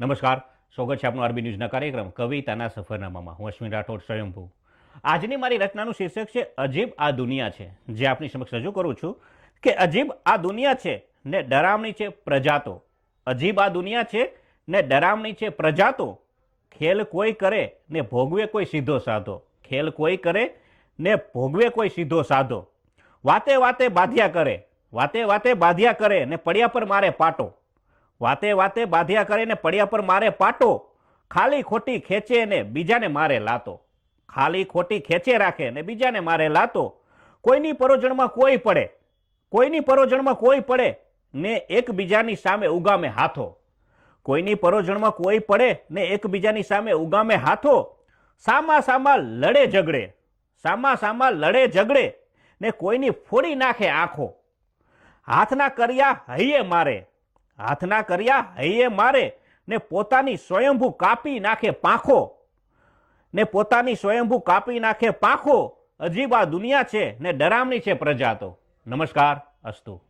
નમસ્કાર. સ્વાગત છે આપનું આરબી ન્યૂઝના કાર્યક્રમ કવિતાના સફરનામામાં. હું અશ્વિન રાઠોડ, સ્વયંભૂ. આજની મારી રચનાનું શીર્ષક છે, અજીબ આ દુનિયા છે. જે આપની સમક્ષ રજૂ કરું છું કે અજીબ આ દુનિયા છે, ને ડરામણી છે પ્રજાતો. અજીબ આ દુનિયા છે, ને ડરામણી છે પ્રજાતો. ખેલ કોઈ કરે, ને ભોગવે કોઈ સીધો સાધો. ખેલ કોઈ કરે, ને ભોગવે કોઈ સીધો સાધો. વાતે વાતે બાધ્યા કરે, વાતે વાતે બાધ્યા કરે, ને પડ્યા પર મારે પાટો. વાતે વાતે બાધ્યા કરે ને પડ્યા પર મારે પાટો. ખાલી ખોટી ખેંચે ને બીજાને મારે લાતો. ખાલી ખોટી ખેંચે રાખે ને બીજાને મારે લાતો. કોઈની પરોજણમાં કોઈ પડે. કોઈની પરોજણમાં કોઈ પડે ને એકબીજાની સામે ઉગામે હાથો. કોઈની પરોજણમાં કોઈ પડે ને એકબીજાની સામે ઉગામે હાથો. સામા સામા લડે ઝઘડે. સામા સામા લડે ઝઘડે ને કોઈની ફોડી નાખે આંખો. હાથના કર્યા હૈયે મારે. હાથના કર્યા હૈયે મારે ને પોતાની સ્વયંભૂ કાપી નાખે પાંખો. ને પોતાની સ્વયંભૂ કાપી નાખે પાંખો. અજીબ આ દુનિયા છે ને ડરામણી છે પ્રજા તો. નમસ્કાર, અસ્તુ.